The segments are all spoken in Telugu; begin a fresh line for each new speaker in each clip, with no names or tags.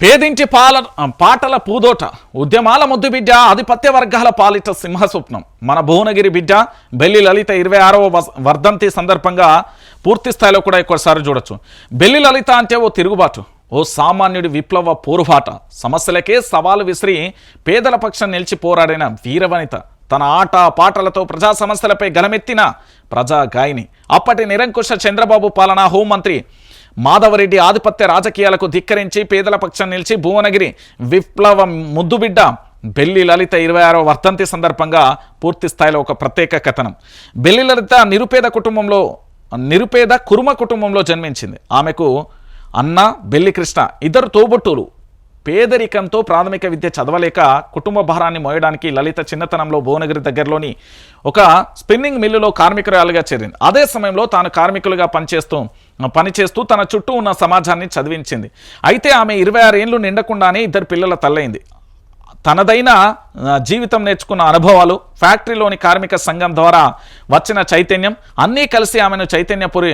పేదింటి పాల పాటల పూదోట. ఉద్యమాల ముద్దు బిడ్డ ఆధిపత్య వర్గాల పాలిట సింహ స్వప్నం మన భువనగిరి బిడ్డ బెల్లి లలిత ఇరవై ఆరవ వర్ధంతి సందర్భంగా పూర్తి స్థాయిలో కూడా ఒకసారి చూడొచ్చు. బెల్లి లలిత అంటే ఓ తిరుగుబాటు ఓ సామాన్యుడి విప్లవ పోరుబాట. సమస్యలకే సవాలు విసిరి పేదల పక్షం నిలిచి పోరాడిన వీరవనిత. తన ఆట పాటలతో ప్రజా సమస్యలపై గలమెత్తిన ప్రజా గాయని. అప్పటి నిరంకుశ చంద్రబాబు పాలన హోంమంత్రి మాధవరెడ్డి ఆధిపత్య రాజకీయాలకు ధిక్కరించి పేదల పక్షం నిలిచి భువనగిరి విప్లవ ముద్దుబిడ్డ బెల్లి లలిత ఇరవై ఆరో వర్ధంతి సందర్భంగా పూర్తి స్థాయిలో ఒక ప్రత్యేక కథనం. బెల్లి లలిత నిరుపేద కుటుంబంలో నిరుపేద కురుమ కుటుంబంలో జన్మించింది. ఆమెకు అన్న బెల్లి కృష్ణ ఇద్దరు తోబుట్టులు పేదరికంతో ప్రాథమిక విద్య చదవలేక కుటుంబ భారాన్ని మోయడానికి లలిత చిన్నతనంలో భువనగిరి దగ్గరలోని ఒక స్పిన్నింగ్ మిల్లులో కార్మికురాలుగా చేరింది. అదే సమయంలో తాను కార్మికులుగా పనిచేస్తూ పనిచేస్తూ తన చుట్టూ ఉన్న సమాజాన్ని చదివించింది. అయితే ఆమె ఇరవై ఆరు ఏళ్ళు నిండకుండానే ఇద్దరు పిల్లల తల్లైంది. తనదైన జీవితం నేర్చుకున్న అనుభవాలు ఫ్యాక్టరీలోని కార్మిక సంఘం ద్వారా వచ్చిన చైతన్యం అన్నీ కలిసి ఆమెను చైతన్యపురి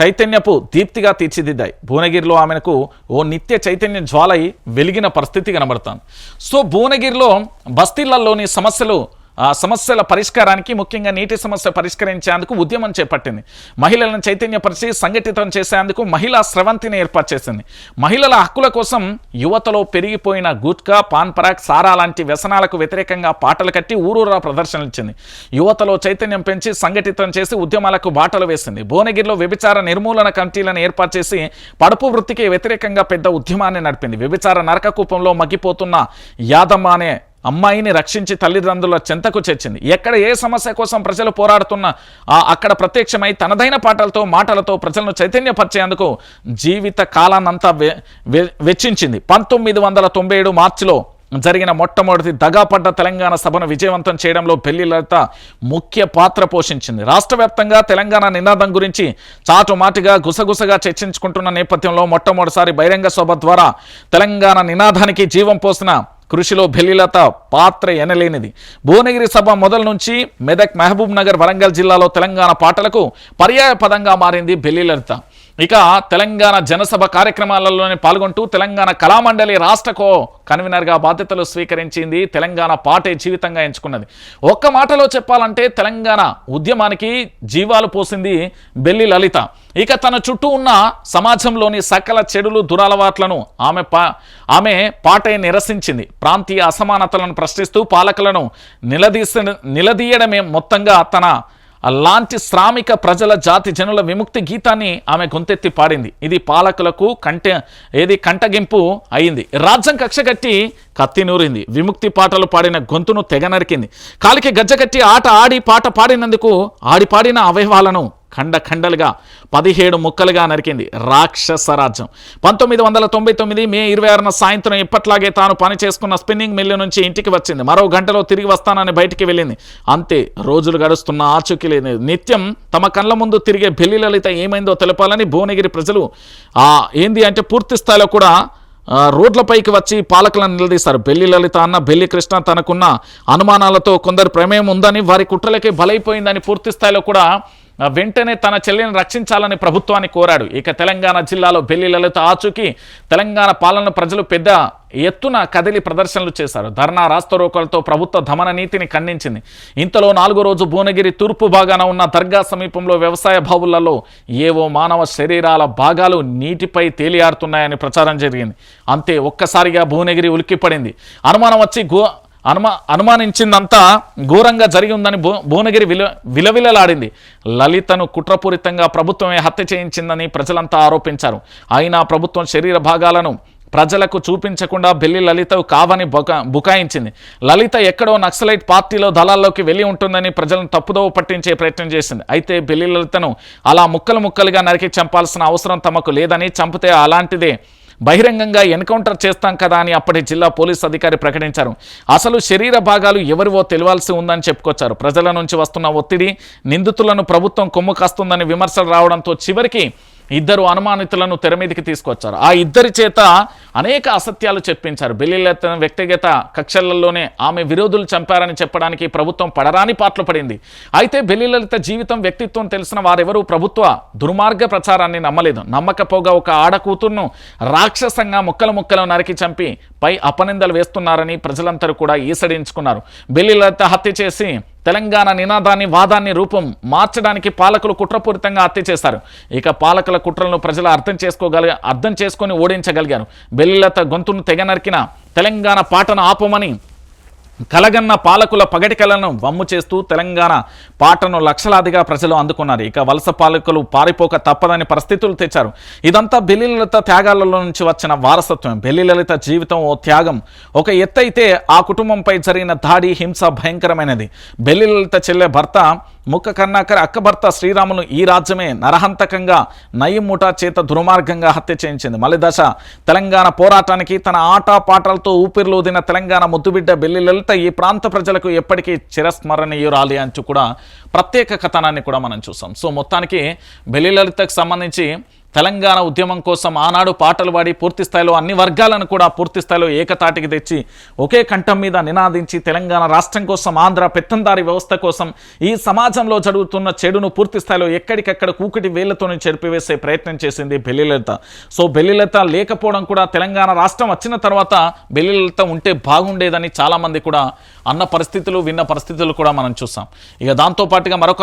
చైతన్యపు దీప్తిగా తీర్చిదిద్దాయి. భువనగిరిలో ఆమెకు ఓ నిత్య చైతన్య జ్వాలై వెలిగిన పరిస్థితి కనబడుతుంది. సో భువనగిరిలో బస్తీళ్ళలోని సమస్యలు సమస్యల పరిష్కారానికి ముఖ్యంగా నీటి సమస్య పరిష్కరించేందుకు ఉద్యమం చేపట్టింది. మహిళలను చైతన్యపరిచి సంఘటితం చేసేందుకు మహిళా స్రవంతిని ఏర్పాటు చేసింది. మహిళల హక్కుల కోసం యువతలో పెరిగిపోయిన గుట్కా పాన్ పరాక్ సారా లాంటి వ్యసనాలకు వ్యతిరేకంగా పాటలు కట్టి ఊరూరా ప్రదర్శనలు ఇచ్చింది. యువతలో చైతన్యం పెంచి సంఘటితం చేసి ఉద్యమాలకు బాటలు వేసింది. భువనగిరిలో వ్యభిచార నిర్మూలన కమిటీలను ఏర్పాటు చేసి పడుపు వృత్తికి వ్యతిరేకంగా పెద్ద ఉద్యమాన్ని నడిపింది. వ్యభిచార నరకకూపంలో మగ్గిపోతున్న యాదమ్మ అనే అమ్మాయిని రక్షించి తల్లిదండ్రుల చెంతకు చేర్చింది. ఎక్కడ ఏ సమస్య కోసం ప్రజలు పోరాడుతున్న ఆ అక్కడ ప్రత్యక్షమై తనదైన పాటలతో మాటలతో ప్రజలను చైతన్యపరిచేందుకు జీవిత కాలాన్నంతా వె- వె- వెచ్చించింది. పంతొమ్మిది వందల తొంభై ఏడు మార్చిలో జరిగిన మొట్టమొదటి దగాపడ్డ తెలంగాణ సభను విజయవంతం చేయడంలో పెళ్ళి లలిత ముఖ్య పాత్ర పోషించింది. రాష్ట్ర వ్యాప్తంగా తెలంగాణ నినాదం గురించి చాటుమాటిగా గుసగుసగా చర్చించుకుంటున్న నేపథ్యంలో మొట్టమొదటిసారి బహిరంగ సభ ద్వారా తెలంగాణ నినాదానికి జీవం పోసిన కృషిలో బెల్లిలత పాత్ర ఎనలేనిది. భువనగిరి సభ మొదలు నుంచి మెదక్ మహబూబ్ నగర్ వరంగల్ జిల్లాలో తెలంగాణ పాటలకు పర్యాయ పదంగా మారింది బెల్లిలలిత ఇక తెలంగాణ జనసభ కార్యక్రమాలలోనే పాల్గొంటూ తెలంగాణ కళామండలి రాష్ట్రకో కన్వీనర్గా బాధ్యతలు స్వీకరించింది తెలంగాణ పాటే జీవితంగా ఎంచుకున్నది. ఒక్క మాటలో చెప్పాలంటే తెలంగాణ ఉద్యమానికి జీవాలు పోసింది బెల్లి లలిత. ఇక తన చుట్టూ ఉన్న సమాజంలోని సకల చెడులు దురలవాట్లను ఆమె పా ఆమె పాటే నిరసించింది. ప్రాంతీయ అసమానతలను ప్రశ్నిస్తూ పాలకులను నిలదీస నిలదీయడమే మొత్తంగా తన లాంటి శ్రామిక ప్రజల జాతి జనుల విముక్తి గీతాన్ని ఆమె గొంతెత్తి పాడింది. ఇది పాలకులకు కంటె ఏది కంటగింపు అయింది. రాజ్యం కక్షగట్టి కత్తి నూరింది. విముక్తి పాటలు పాడిన గొంతును తెగ నరికింది. కాలికి గజ్జగట్టి ఆట ఆడి పాట పాడినందుకు ఆడి పాడిన అవయవాలను ఖండ ఖండలుగా పదిహేడు ముక్కలుగా నరికింది రాక్షస రాజ్యం. పంతొమ్మిది వందల తొంభై తొమ్మిది మే ఇరవై ఆరున సాయంత్రం ఇప్పట్లాగే తాను పని చేసుకున్న స్పిన్నింగ్ మిల్లు నుంచి ఇంటికి వచ్చింది. మరో గంటలో తిరిగి వస్తానని బయటికి వెళ్ళింది. అంతే రోజులు గడుస్తున్న ఆచూకీ లేదు నిత్యం తమ కళ్ళ ముందు తిరిగే బెల్లి లలిత ఏమైందో తెలపాలని భువనగిరి ప్రజలు ఆ ఏంది అంటే పూర్తి స్థాయిలో కూడా రోడ్లపైకి వచ్చి పాలకులను నిలదీస్తారు బెల్లి లలిత అన్న బెల్లి కృష్ణ తనకున్న అనుమానాలతో కొందరు ప్రమేయం ఉందని వారి కుట్రలకి బలైపోయిందని పూర్తి స్థాయిలో కూడా వెంటనే తన చెల్లిని రక్షించాలని ప్రభుత్వాన్ని కోరాడు. ఇక తెలంగాణ జిల్లాలో బెల్లి లలిత ఆచూకీ తెలంగాణ పాలన ప్రజలు పెద్ద ఎత్తున కదిలి ప్రదర్శనలు చేశారు. ధర్నా రాస్తరోకలతో ప్రభుత్వ దమన నీతిని ఖండించింది. ఇంతలో నాలుగో రోజు భువనగిరి తూర్పు భాగాన ఉన్న దర్గా సమీపంలో వ్యవసాయ బావులలో ఏవో మానవ శరీరాల భాగాలు నీటిపై తేలియారుతున్నాయని ప్రచారం జరిగింది. అంతే ఒక్కసారిగా భువనగిరి ఉలిక్కిపడింది. అనుమానం వచ్చి గో అనుమా అనుమానించిందంతా ఘోరంగా జరిగి ఉందని భు భువనగిరి విల విలవిలలాడింది. లలితను కుట్రపూరితంగా ప్రభుత్వమే హత్య చేయించిందని ప్రజలంతా ఆరోపించారు. అయినా ప్రభుత్వం శరీర భాగాలను ప్రజలకు చూపించకుండా బెల్లి లలిత కావని బొక బుకాయించింది. లలిత ఎక్కడో నక్సలైట్ పార్టీలో దళాల్లోకి వెళ్ళి ఉంటుందని ప్రజలను తప్పుదోవ పట్టించే ప్రయత్నం చేసింది. అయితే బెల్లి లలితను అలా ముక్కలు ముక్కలుగా నరికి చంపాల్సిన అవసరం తమకు లేదని చంపితే అలాంటిదే బహిరంగంగా ఎన్కౌంటర్ చేస్తాం కదా అని అప్పటి జిల్లా పోలీస్ అధికారి ప్రకటించారు. అసలు శరీర భాగాలు ఎవరివో తెలియాల్సి ఉందని చెప్పుకొచ్చారు. ప్రజల నుంచి వస్తున్న ఒత్తిడి నిందితులను ప్రభుత్వం కొమ్ము కాస్తుందని విమర్శలు రావడంతో చివరికి ఇద్దరు అనుమానితులను తెర మీదకి తీసుకొచ్చారు. ఆ ఇద్దరి చేత అనేక అసత్యాలు చెప్పించారు. బెల్లిలత వ్యక్తిగత కక్షలలోనే ఆమె విరోధులు చంపారని చెప్పడానికి ప్రభుత్వం పడరాని పాటలు పడింది. అయితే బెల్లిలలిత జీవితం వ్యక్తిత్వం తెలిసిన వారెవరూ ప్రభుత్వ దుర్మార్గ ప్రచారాన్ని నమ్మలేదు. నమ్మకపోగా ఒక ఆడ కూతుర్ను రాక్షసంగా ముక్కలు ముక్కలు నరికి చంపి పై అపనిందలు వేస్తున్నారని ప్రజలందరూ కూడా ఈసడించుకున్నారు. బెల్లిలలిత హత్య చేసి తెలంగాణ నినాదాన్ని వాదాన్ని రూపం మార్చడానికి పాలకులు కుట్రపూరితంగా హత్య చేశారు. ఇక పాలకుల కుట్రలను ప్రజలు అర్థం చేసుకోగలిగా అర్థం చేసుకొని ఓడించగలిగారు. బెల్లిలత గొంతును తెగ నరికిన తెలంగాణ పాటను ఆపమని కలగన్న పాలకుల పగటికలను వమ్ము చేస్తూ తెలంగాణ పాటను లక్షలాదిగా ప్రజలు అందుకున్నారు. ఇక వలస పాలకులు పారిపోక తప్పదని పరిస్థితులు తెచ్చారు. ఇదంతా బెల్లిలలిత త్యాగాలలో నుంచి వచ్చిన వారసత్వం. బెల్లిలలిత జీవితం ఓ త్యాగం. ఒక ఎత్తైతే ఆ కుటుంబంపై జరిగిన దాడి హింస భయంకరమైనది. బెల్లిలలిత చెల్లె భర్త ముక్క కర్ణాకర్ అక్కభర్త శ్రీరామును ఈ రాజ్యమే నరహంతకంగా నయం ముఠా చేత దుర్మార్గంగా హత్య చేయించింది. మలిదశ తెలంగాణ పోరాటానికి తన ఆట పాటలతో ఊపిరిలోదిన తెలంగాణ ముద్దుబిడ్డ బెల్లి లలిత ఈ ప్రాంత ప్రజలకు ఎప్పటికీ చిరస్మరణీయురాలి అంటూ కూడా ప్రత్యేక కథనాన్ని కూడా మనం చూసాం. సో మొత్తానికి బెల్లి లలితకు సంబంధించి తెలంగాణ ఉద్యమం కోసం ఆనాడు పాటలు పాడి పూర్తి స్థాయిలో అన్ని వర్గాలను కూడా పూర్తి స్థాయిలో ఏకతాటికి తెచ్చి ఒకే కంఠం మీద నినాదించి తెలంగాణ రాష్ట్రం కోసం ఆంధ్ర పెత్తందారి వ్యవస్థ కోసం ఈ సమాజంలో జరుగుతున్న చెడును పూర్తి స్థాయిలో ఎక్కడికక్కడ కూకటి వేళ్ళతోనే చెరిపివేసే ప్రయత్నం చేసింది బెల్లిలత. సో బెల్లిలత లేకపోవడం కూడా తెలంగాణ రాష్ట్రం వచ్చిన తర్వాత బెల్లిలత ఉంటే బాగుండేదని చాలామంది కూడా అన్న పరిస్థితులు విన్న పరిస్థితులు కూడా మనం చూసాం. ఇక దాంతో పాటుగా మరొక